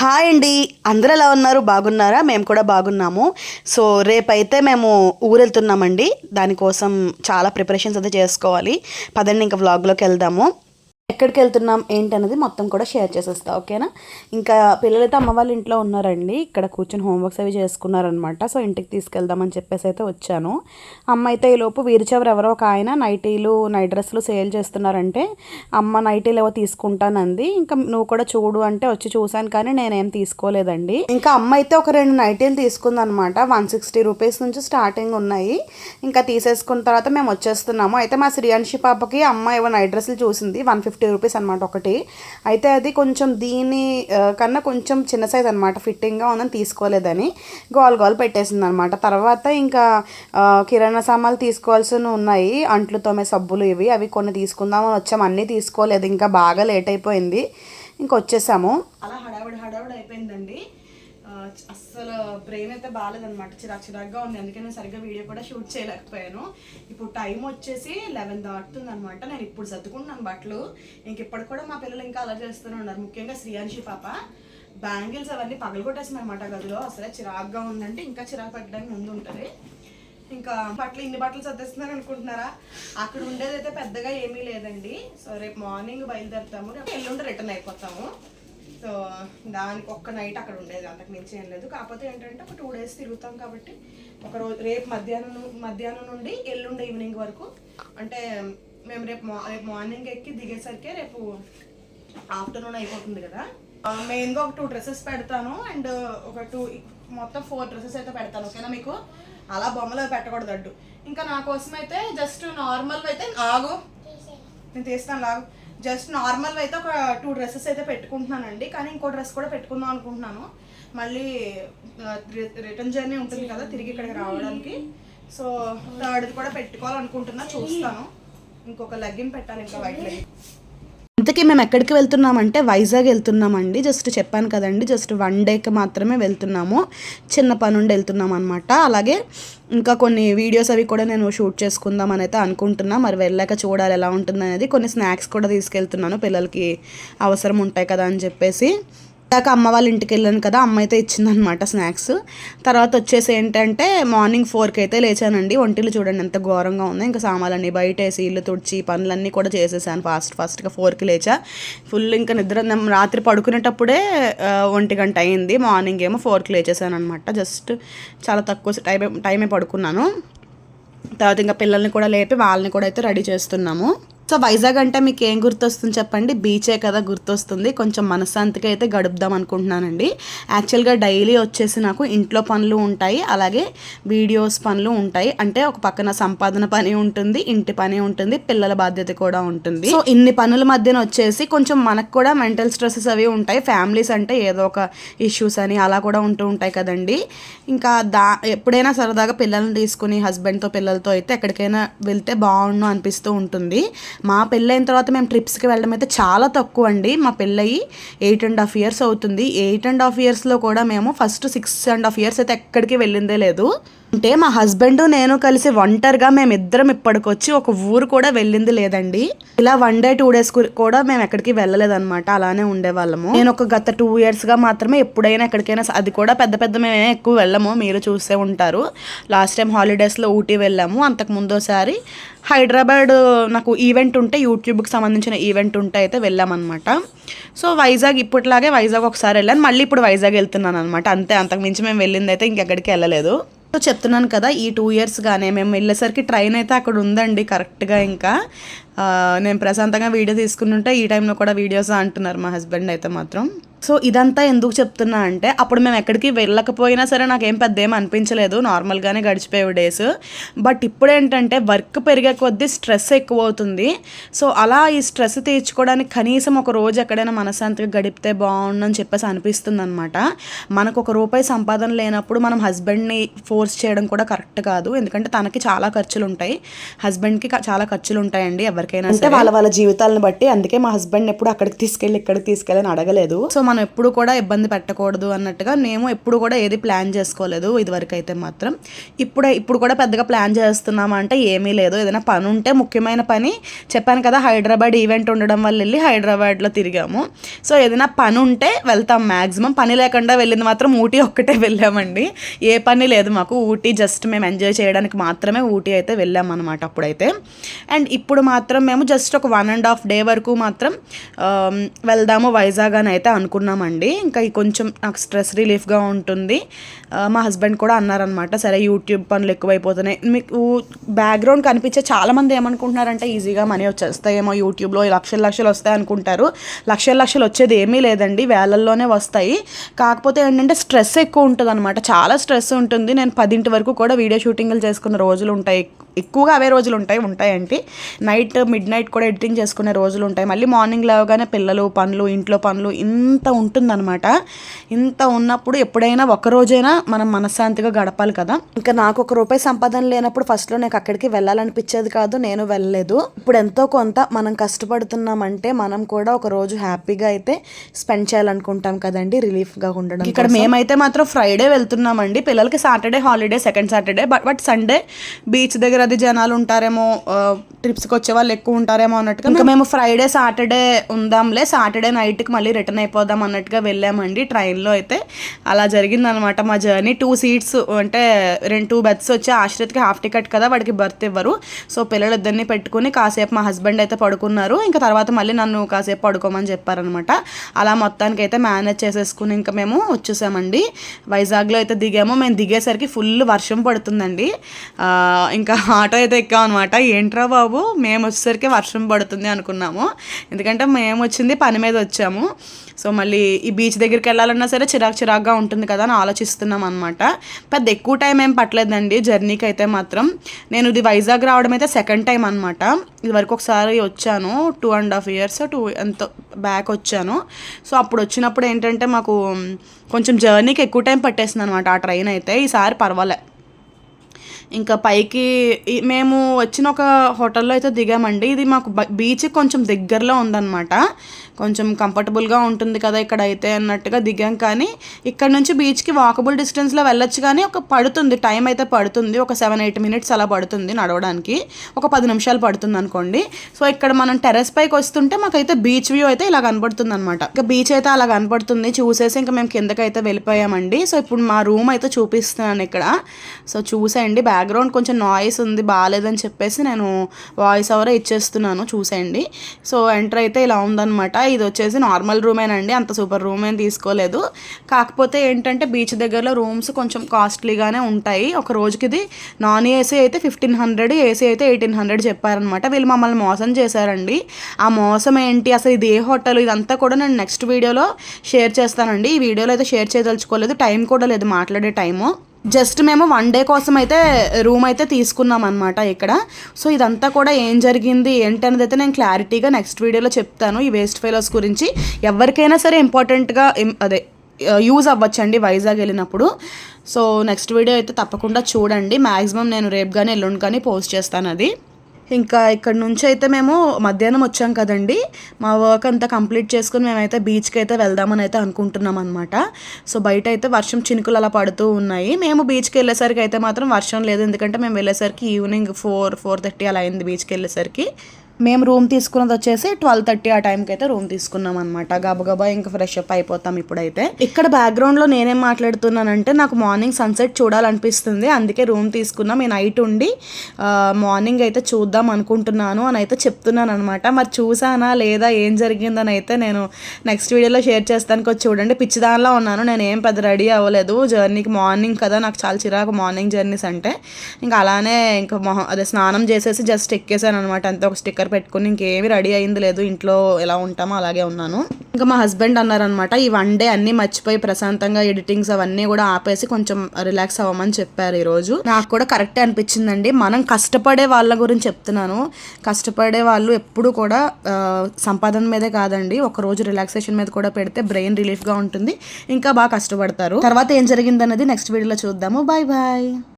Hi అండి. అందరూ ఎలా ఉన్నారు? బాగున్నారా? మేము కూడా బాగున్నాము. సో రేపైతే మేము ఊరెళ్తున్నామండి. దానికోసం చాలా ప్రిపరేషన్స్ అయితే చేసుకోవాలి. పదండి ఇంకా వ్లాగ్లోకి వెళ్దాము. ఎక్కడికి వెళ్తున్నాం ఏంటనేది మొత్తం కూడా షేర్ చేసేస్తా ఓకేనా? ఇంకా పిల్లలైతే అమ్మ వాళ్ళ ఇంట్లో ఉన్నారండి. ఇక్కడ కూర్చొని హోంవర్క్స్ అవి చేసుకున్నారనమాట. సో ఇంటికి తీసుకెళ్దామని చెప్పేసి అయితే వచ్చాను. అమ్మ అయితే ఈలోపు వీరిచెవరు ఎవరో ఒక ఆయన నైటీలు నైట్ డ్రెస్సులు సేల్ చేస్తున్నారంటే అమ్మ నైటీలు ఏవో తీసుకుంటానంది. ఇంకా నువ్వు కూడా చూడు అంటే వచ్చి చూశాను కానీ నేనేం తీసుకోలేదండి. ఇంకా అమ్మ అయితే ఒక రెండు నైటీలు తీసుకుందనమాట. వన్ సిక్స్టీ రూపీస్ నుంచి స్టార్టింగ్ ఉన్నాయి. ఇంకా తీసేసుకున్న తర్వాత మేము వచ్చేస్తున్నాము. అయితే మా శ్రీయాన్షి పాపకి అమ్మ ఏవో నైట్ డ్రెస్సులు చూసింది. వన్ ఫిఫ్టీ ఫిఫ్టీ రూపీస్ అనమాట ఒకటి. అయితే అది కొంచెం దీని కన్నా కొంచెం చిన్న సైజ్ అనమాట ఫిట్టింగ్గా ఉందని తీసుకోలేదని గోల్ గోల్ పెట్టేసింది అనమాట తర్వాత ఇంకా కిరాణా సామాన్లు తీసుకోవాల్సినవి ఉన్నాయి. అంట్లు తోమే సబ్బులు ఇవి అవి కొన్ని తీసుకుందామని వచ్చాము అన్నీ తీసుకోలేదు. ఇంకా బాగా లేట్ అయిపోయింది. ఇంకా వచ్చేసాము. అలా హడావిడి హడావిడి అయిపోయిందండి. అస్సలు బ్రెయిన్ అయితే బాగాలేదనమాట చిరాకు చిరాకుగా ఉంది. అందుకే నేను సరిగ్గా వీడియో కూడా షూట్ చేయలేకపోయాను. ఇప్పుడు టైం వచ్చేసి లెవెన్ దాటుతుంది అనమాట నేను ఇప్పుడు సర్దుకుంటున్నాను బట్టలు. ఇంక ఇప్పటికి కూడా మా పిల్లలు ఇంకా అలా చేస్తూనే ఉన్నారు. ముఖ్యంగా శ్రీయాంశి పాప. బ్యాంగిల్స్ అవన్నీ పగలగొట్టేసింది అనమాట గదిలో. అసలే చిరాకుగా ఉందంటే ఇంకా చిరాకు పెట్టడానికి ముందు ఉంటుంది. ఇంకా బట్టలు ఇన్ని బట్టలు సర్దేస్తున్నారు అనుకుంటున్నారా? అక్కడ ఉండేది అయితే పెద్దగా ఏమీ లేదండి. సో రేపు మార్నింగ్ బయలుదేరుతాము. రేపు ఎల్లుండి రిటర్న్ అయిపోతాము. సో దానికి ఒక్క నైట్ అక్కడ ఉండేది అంతకు మించి ఏం లేదు. కాకపోతే ఏంటంటే ఒక టూ డేస్ తిరుగుతాం కాబట్టి ఒక రోజు రేపు మధ్యాహ్నం మధ్యాహ్నం నుండి ఎల్లుండి ఈవినింగ్ వరకు అంటే మేము రేపు మా రేపు మార్నింగ్ ఎక్కి దిగేసరికి రేపు ఆఫ్టర్నూన్ అయిపోతుంది కదా. మెయిన్గా ఒక టూ డ్రెస్సెస్ పెడతాను అండ్ ఒక టూ మొత్తం ఫోర్ డ్రెస్సెస్ అయితే పెడతాను ఓకేనా మీకు? అలా బొమ్మలు పెట్టకూడదు అడ్డు. ఇంకా నా కోసం అయితే జస్ట్ నార్మల్ అయితే ఆగు. నేను తీస్తాను లాగు. జస్ట్ నార్మల్ అయితే ఒక టూ డ్రెస్సెస్ అయితే పెట్టుకుంటున్నానండి. కానీ ఇంకో డ్రెస్ కూడా పెట్టుకుందాం అనుకుంటున్నాను. మళ్ళీ రిటర్న్ జర్నీ ఉంటుంది కదా తిరిగి ఇక్కడికి రావడానికి. సో థర్డ్ కూడా పెట్టుకోవాలనుకుంటున్నా చూస్తాను. ఇంకొక లెగ్గిన్ పెట్టాలి ఇంకా వైట్ లెగ్గిన్ ఇంతకీ మేము ఎక్కడికి వెళ్తున్నామంటే వైజాగ్ వెళ్తున్నామండి. జస్ట్ చెప్పాను కదండి జస్ట్ వన్ డేకి మాత్రమే వెళ్తున్నాము. చిన్న పని నుండి వెళ్తున్నాం అనమాట అలాగే ఇంకా కొన్ని వీడియోస్ అవి కూడా నేను షూట్ చేసుకుందామని అయితే అనుకుంటున్నా. మరి వెళ్ళాక చూడాలి ఎలా ఉంటుంది అనేది కొన్ని స్నాక్స్ కూడా తీసుకెళ్తున్నాను. పిల్లలకి అవసరం ఉంటాయి కదా అని చెప్పేసి. ఇందాక అమ్మ వాళ్ళ ఇంటికి వెళ్ళాను కదా అమ్మ అయితే ఇచ్చిందనమాట స్నాక్స్. తర్వాత వచ్చేసి ఏంటంటే మార్నింగ్ ఫోర్కి అయితే లేచానండి. ఒంటిలు చూడండి ఎంత ఘోరంగా ఉందో ఇంకా సామాన్లన్నీ బయట వేసి ఇల్లు తుడిచి పనులన్నీ కూడా చేసేసాను. ఫాస్ట్ ఫాస్ట్గా ఫోర్కి లేచా. ఫుల్ ఇంకా నిద్ర రాత్రి పడుకునేటప్పుడే ఒంటి గంట అయింది. మార్నింగ్ ఏమో ఫోర్కి లేచేసాను అనమాట జస్ట్ చాలా తక్కువ టైమే టైమే పడుకున్నాను. తర్వాత ఇంకా పిల్లల్ని కూడా లేపి వాళ్ళని కూడా అయితే రెడీ చేస్తున్నాము. సో వైజాగ్ అంటే మీకు ఏం గుర్తొస్తుంది చెప్పండి? బీచే కదా గుర్తొస్తుంది. కొంచెం మనశ్శాంతిగా అయితే గడుపుదాం అనుకుంటున్నానండి. యాక్చువల్గా డైలీ వచ్చేసి నాకు ఇంట్లో పనులు ఉంటాయి. అలాగే వీడియోస్ పనులు ఉంటాయి. అంటే ఒక పక్కన సంపాదన పని ఉంటుంది ఇంటి పని ఉంటుంది పిల్లల బాధ్యత కూడా ఉంటుంది. సో ఇన్ని పనుల మధ్యన వచ్చేసి కొంచెం మనకు కూడా మెంటల్ స్ట్రెస్సెస్ అవి ఉంటాయి. ఫ్యామిలీస్ అంటే ఏదో ఒక ఇష్యూస్ అని అలా కూడా ఉంటూ ఉంటాయి కదండి. ఇంకా దా ఎప్పుడైనా సరదాగా పిల్లల్ని తీసుకుని హస్బెండ్తో పిల్లలతో అయితే ఎక్కడికైనా వెళ్తే బాగుండు అనిపిస్తూ ఉంటుంది. మా పెళ్ళైన తర్వాత మేము ట్రిప్స్కి వెళ్ళడం అయితే చాలా తక్కువ అండి మా పెళ్ళయి ఎయిట్ అండ్ హాఫ్ ఇయర్స్ అవుతుంది. ఎయిట్ అండ్ హాఫ్ ఇయర్స్లో కూడా మేము first six and half years అయితే ఎక్కడికి వెళ్ళిందే లేదు. అంటే మా హస్బెండ్ నేను కలిసి ఒంటరిగా మేము ఇద్దరం ఇప్పటికొచ్చి ఒక ఊరు కూడా వెళ్ళింది లేదండి. ఇలా వన్ డే టూ డేస్ కూడా మేము ఎక్కడికి వెళ్ళలేదన్నమాట. అలానే ఉండేవాళ్ళము. నేను ఒక గత టూ ఇయర్స్గా మాత్రమే ఎప్పుడైనా ఎక్కడికైనా అది కూడా పెద్ద పెద్ద మేమే ఎక్కువ వెళ్ళము. మీరు చూసే ఉంటారు. లాస్ట్ టైం హాలిడేస్లో ఊటీ వెళ్ళాము. అంతకు ముందోసారి హైదరాబాద్ నాకు ఈవెంట్ ఉంటే యూట్యూబ్కి సంబంధించిన ఈవెంట్ ఉంటే అయితే వెళ్ళామన్నమాట. సో వైజాగ్ ఇప్పటిలాగే వైజాగ్ ఒకసారి వెళ్ళాను. మళ్ళీ ఇప్పుడు వైజాగ్ వెళ్తున్నాను అనమాట అంతే. అంతకు మించి మేము వెళ్ళింది అయితే ఇంకెక్కడికి వెళ్ళలేదు. సో చెప్తున్నాను కదా ఈ టూ ఇయర్స్గానే మేము వెళ్ళేసరికి ట్రైన్ అయితే అక్కడ ఉందండి కరెక్ట్గా ఇంకా. నేను ప్రశాంతంగా వీడియో తీసుకుని ఈ టైంలో కూడా వీడియోస్ అంటున్నారు మా హస్బెండ్ అయితే మాత్రం. సో ఇదంతా ఎందుకు చెప్తున్నా అంటే అప్పుడు మేము ఎక్కడికి వెళ్ళకపోయినా సరే నాకేం పెద్ద ఏం అనిపించలేదు. నార్మల్గానే గడిచిపోయే డేస్. బట్ ఇప్పుడు ఏంటంటే వర్క్ పెరిగే కొద్దీ స్ట్రెస్ ఎక్కువ అవుతుంది. సో అలా ఈ స్ట్రెస్ తీర్చుకోవడానికి కనీసం ఒక రోజు ఎక్కడైనా మనశ్శాంతిగా గడిపితే బాగుండని చెప్పేసి అనిపిస్తుంది అనమాట మనకు ఒక రూపాయి సంపాదన లేనప్పుడు మనం హస్బెండ్ని ఫోర్స్ చేయడం కూడా కరెక్ట్ కాదు. ఎందుకంటే తనకి చాలా ఖర్చులు ఉంటాయి హస్బెండ్కి చాలా ఖర్చులు ఉంటాయండి ఎవరికైనా అంటే వాళ్ళ వాళ్ళ జీవితాలను బట్టి అందుకే మా హస్బెండ్ ఎప్పుడు అక్కడికి తీసుకెళ్ళి ఇక్కడికి తీసుకెళ్ళి అని అడగలేదు. సో మనం ఎప్పుడు కూడా ఇబ్బంది పెట్టకూడదు అన్నట్టుగా మేము ఎప్పుడు కూడా ఏది ప్లాన్ చేసుకోలేదు ఇదివరకు అయితే మాత్రం. ఇప్పుడే ఇప్పుడు కూడా పెద్దగా ప్లాన్ చేస్తున్నామా అంటే ఏమీ లేదు. ఏదైనా పని ఉంటే ముఖ్యమైన పని చెప్పాను కదా హైదరాబాద్ ఈవెంట్ ఉండడం వల్ల వెళ్ళి హైదరాబాద్లో తిరిగాము. సో ఏదైనా పని ఉంటే వెళ్తాం మ్యాక్సిమం పని లేకుండా వెళ్ళింది మాత్రం ఊటీ ఒక్కటే వెళ్ళామండి. ఏ పని లేదు మాకు. ఊటీ జస్ట్ మేము ఎంజాయ్ చేయడానికి మాత్రమే ఊటీ అయితే వెళ్ళామన్నమాట అప్పుడైతే. అండ్ ఇప్పుడు మాత్రం మేము జస్ట్ ఒక వన్ అండ్ హాఫ్ డే వరకు మాత్రం వెళ్దాము వైజాగ్ అని అయితే అనుకున్నామండి. ఇంకా కొంచెం నాకు స్ట్రెస్ రిలీఫ్గా ఉంటుంది. మా హస్బెండ్ కూడా అన్నారనమాట సరే యూట్యూబ్ పనులు ఎక్కువైపోతున్నాయి. మీకు బ్యాక్గ్రౌండ్ కనిపించే చాలామంది ఏమనుకుంటున్నారంటే ఈజీగా మనీ వచ్చేస్తాయేమో యూట్యూబ్లో లక్షలు లక్షలు వస్తాయి అనుకుంటారు. లక్షల లక్షలు వచ్చేది ఏమీ లేదండి వేలల్లోనే వస్తాయి. కాకపోతే ఏంటంటే స్ట్రెస్ ఎక్కువ ఉంటుంది అనమాట చాలా స్ట్రెస్ ఉంటుంది. నేను పదింటి వరకు కూడా వీడియో షూటింగ్లు చేసుకున్న రోజులు ఉంటాయి. ఎక్కువగా అవే రోజులు ఉంటాయి ఉంటాయండి. నైట్ మిడ్ నైట్ కూడా ఎడిటింగ్ చేసుకునే రోజులు ఉంటాయి. మళ్ళీ మార్నింగ్ లేవగానే పిల్లలు పనులు ఇంట్లో పనులు ఇంత ఉంటుందన్నమాట. ఇంత ఉన్నప్పుడు ఎప్పుడైనా ఒక రోజైనా మనం మనశ్శాంతిగా గడపాలి కదా. ఇంకా నాకు ఒక రూపాయి సంపాదన లేనప్పుడు ఫస్ట్లో నాకు అక్కడికి వెళ్ళాలనిపించేది కాదు నేను వెళ్ళలేదు. ఇప్పుడు ఎంతో కొంత మనం కష్టపడుతున్నామంటే మనం కూడా ఒక రోజు హ్యాపీగా అయితే స్పెండ్ చేయాలనుకుంటాం కదండి రిలీఫ్గా ఉండడం ఇక్కడ మేమైతే మాత్రం ఫ్రైడే వెళ్తున్నామండి. పిల్లలకి Saturday holiday second Saturday but but Sunday beach దగ్గర అది జనాలు ఉంటారేమో ట్రిప్స్కి వచ్చే వాళ్ళు ఎక్కువ ఉంటారేమో అన్నట్టుగా ఇంకా మేము ఫ్రైడే సాటర్డే ఉందాంలే. సాటర్డే నైట్కి మళ్ళీ రిటర్న్ అయిపోదాం అన్నట్టుగా వెళ్ళామండి. ట్రైన్లో అయితే అలా జరిగిందనమాట మా జర్నీ టూ సీట్స్ అంటే రెండు టూ బెడ్స్ వచ్చి ఆశ్రిత్కి హాఫ్ టికెట్ కదా వాడికి బర్త్ ఇవ్వరు. సో పిల్లలిద్దరిని పెట్టుకుని కాసేపు మా హస్బెండ్ అయితే పడుకున్నారు. ఇంకా తర్వాత మళ్ళీ నన్ను కాసేపు పడుకోమని చెప్పారనమాట అలా మొత్తానికి అయితే మేనేజ్ చేసేసుకుని ఇంకా మేము వచ్చేసామండి. వైజాగ్లో అయితే దిగాము. మేము దిగేసరికి ఫుల్ వర్షం పడుతుందండి. ఇంకా ఆటో అయితే ఎక్కాం అనమాట ఏంట్రా బాబు మేము వచ్చేసరికి వర్షం పడుతుంది అనుకున్నాము. ఎందుకంటే మేము వచ్చింది పని మీద వచ్చాము. సో మళ్ళీ ఈ బీచ్ దగ్గరికి వెళ్ళాలన్నా సరే చిరాకు చిరాకుగా ఉంటుంది కదా అని ఆలోచిస్తున్నాం అనమాట పెద్ద ఎక్కువ టైం ఏం పట్టలేదండి. జర్నీకి అయితే మాత్రం. నేను ఇది వైజాగ్ రావడం అయితే సెకండ్ టైం అనమాట ఇది వరకు ఒకసారి వచ్చాను. Two and half years two ఎంత బ్యాక్ వచ్చాను. సో అప్పుడు వచ్చినప్పుడు ఏంటంటే మాకు కొంచెం జర్నీకి ఎక్కువ టైం పట్టేసింది అనమాట ఆ ట్రైన్ అయితే. ఈసారి పర్వాలే. ఇంకా పైకి మేము వచ్చిన ఒక హోటల్లో అయితే దిగామండి. ఇది మాకు బీచ్ కొంచెం దగ్గరలో ఉందన్నమాట. కొంచెం కంఫర్టబుల్గా ఉంటుంది కదా ఇక్కడ అయితే అన్నట్టుగా దిగాం. కానీ ఇక్కడ నుంచి బీచ్కి వాకబుల్ డిస్టెన్స్లో వెళ్ళొచ్చు కానీ ఒక పడుతుంది. టైం అయితే పడుతుంది. ఒక సెవెన్ ఎయిట్ మినిట్స్ అలా పడుతుంది నడవడానికి. ఒక పది నిమిషాలు పడుతుంది అనుకోండి. సో ఇక్కడ మనం టెర్రస్ పైకి వస్తుంటే మాకైతే బీచ్ వ్యూ అయితే ఇలా కనపడుతుంది అనమాట ఇంకా బీచ్ అయితే అలా కనపడుతుంది. చూసేసి ఇంకా మేము కిందకైతే వెళ్ళిపోయామండి. సో ఇప్పుడు మా రూమ్ అయితే చూపిస్తున్నాను ఇక్కడ. సో చూసేయండి బ్యాక్గ్రౌండ్ కొంచెం నాయిస్ ఉంది బాగాలేదని చెప్పేసి నేను వాయిస్ ఓవరే ఇచ్చేస్తున్నాను చూసేయండి. సో ఎంటర్ అయితే ఇలా ఉందన్నమాట. ఇది వచ్చేసి నార్మల్ రూమేనండి అంత సూపర్ రూమ్ ఏం తీసుకోలేదు. కాకపోతే ఏంటంటే బీచ్ దగ్గరలో రూమ్స్ కొంచెం కాస్ట్లీగానే ఉంటాయి. ఒక రోజుకి ఇది నాన్ ఏసీ అయితే ఫిఫ్టీన్ హండ్రెడ్ ఏసీ అయితే ఎయిటీన్ హండ్రెడ్ చెప్పారనమాట వీళ్ళు మమ్మల్ని మోసం చేశారండి. ఆ మోసం ఏంటి? అసలు ఇది ఏ హోటల్? ఇదంతా కూడా నేను నెక్స్ట్ వీడియోలో షేర్ చేస్తానండి. ఈ వీడియోలో అయితే షేర్ చేయదలుచుకోలేదు టైం కూడా లేదు మాట్లాడే టైము జస్ట్ మేము వన్ డే కోసం అయితే రూమ్ అయితే తీసుకున్నాం అనమాట ఇక్కడ. సో ఇదంతా కూడా ఏం జరిగింది ఏంటి అనేది అయితే నేను క్లారిటీగా నెక్స్ట్ వీడియోలో చెప్తాను. ఈ వేస్ట్ ఫెలోస్ గురించి ఎవరికైనా సరే ఇంపార్టెంట్గా అదే యూజ్ అవ్వచ్చండి వైజాగ్ వెళ్ళినప్పుడు. సో నెక్స్ట్ వీడియో అయితే తప్పకుండా చూడండి. మ్యాక్సిమం నేను రేపు కానీ ఎల్లుండి కానీ పోస్ట్ చేస్తాను అది. ఇంకా ఇక్కడ నుంచి అయితే మేము మధ్యాహ్నం వచ్చాం కదండి. మా వర్క్ అంతా కంప్లీట్ చేసుకుని మేమైతే బీచ్కి అయితే వెళ్దామని అయితే అనుకుంటున్నాం అనమాట సో బయట అయితే వర్షం చినుకులు అలా పడుతూ ఉన్నాయి. మేము బీచ్కి వెళ్ళేసరికి అయితే మాత్రం వర్షం లేదు. ఎందుకంటే మేము వెళ్ళేసరికి ఈవినింగ్ ఫోర్ ఫోర్ థర్టీ అలా అయింది బీచ్కి వెళ్ళేసరికి. మేము రూమ్ తీసుకున్నది వచ్చేసి ట్వెల్వ్ థర్టీ ఆ టైంకి అయితే రూమ్ తీసుకున్నాం అనమాట గబగబా ఇంకా ఫ్రెష్ అప్ అయిపోతాం ఇప్పుడైతే. ఇక్కడ బ్యాక్గ్రౌండ్లో నేనేం మాట్లాడుతున్నానంటే నాకు మార్నింగ్ సన్సెట్ చూడాలనిపిస్తుంది. అందుకే రూమ్ తీసుకున్నాం. ఈ నైట్ ఉండి మార్నింగ్ అయితే చూద్దాం అనుకుంటున్నాను అని అయితే చెప్తున్నాను అనమాట మరి చూసానా లేదా ఏం జరిగిందని అయితే నేను నెక్స్ట్ వీడియోలో షేర్ చేస్తాను. కొంచెం చూడండి. పిచ్చిదానిలో ఉన్నాను. నేను ఏం పెద్ద రెడీ అవ్వలేదు. జర్నీకి మార్నింగ్ కదా. నాకు చాలా చిరాకు మార్నింగ్ జర్నీస్ అంటే. ఇంకా అలానే ఇంకా మొహం అదే స్నానం చేసేసి జస్ట్ ఎక్కేసాను అనమాట అంతే ఒక స్టిక్కర్ పెట్టుకుని ఇంకేమీ రెడీ అయింది లేదు. ఇంట్లో ఎలా ఉంటామో అలాగే ఉన్నాను. ఇంకా మా హస్బెండ్ అన్నారనమాట ఈ వన్ డే అన్నీ మర్చిపోయి ప్రశాంతంగా ఎడిటింగ్స్ అవన్నీ కూడా ఆపేసి కొంచెం రిలాక్స్ అవ్వమని చెప్పారు ఈరోజు నాకు కూడా కరెక్టే అనిపించిందండి. మనం కష్టపడే వాళ్ళ గురించి చెప్తున్నాను. కష్టపడే వాళ్ళు ఎప్పుడు కూడా సంపాదన మీదే కాదండి. ఒక రోజు రిలాక్సేషన్ మీద కూడా పెడితే బ్రెయిన్ రిలీఫ్గా ఉంటుంది. ఇంకా బాగా కష్టపడతారు. తర్వాత ఏం జరిగిందన్నది నెక్స్ట్ వీడియోలో చూద్దాము. Bye bye